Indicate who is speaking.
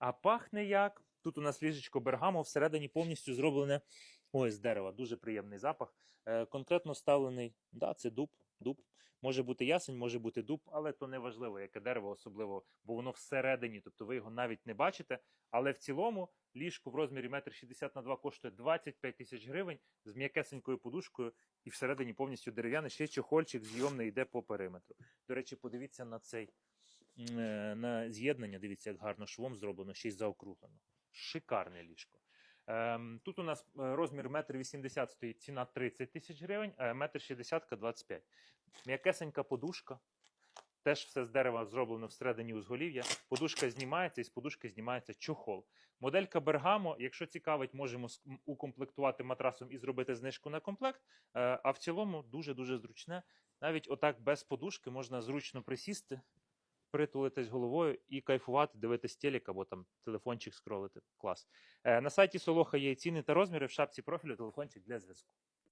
Speaker 1: А пахне як. Тут у нас ліжечко бергамо, всередині повністю зроблене ось з дерева. Дуже приємний запах. Е, конкретно ставлений, да, це дуб, дуб. Може бути ясень, може бути дуб, але то не важливо, яке дерево, особливо, бо воно всередині, тобто ви його навіть не бачите. Але в цілому ліжко в розмірі 1,60 на 2 коштує 25 тисяч гривень з м'якесенькою подушкою і всередині повністю дерев'яне. Ще чохольчик зйомний йде по периметру. До речі, подивіться на цей на з'єднання. Дивіться, як гарно швом зроблено, ще й заокруглено. Шикарне ліжко. Ем, тут у нас е, розмір 1,80 м стоїть ціна 30 тисяч гривень, а 1,60 м 25 М'якесенька подушка. Теж все з дерева зроблено всередині узголів'я. Подушка знімається, і з подушки знімається чохол. Моделька Бергамо, якщо цікавить, можемо укомплектувати матрасом і зробити знижку на комплект. Е, А в цілому дуже-дуже зручне. Навіть отак без подушки можна зручно присісти, притулитись головою і кайфувати, дивитись телек або там телефончик скролити. Клас. Е, На сайті Солоха є ціни та розміри в шапці профілю телефончик для зв'язку.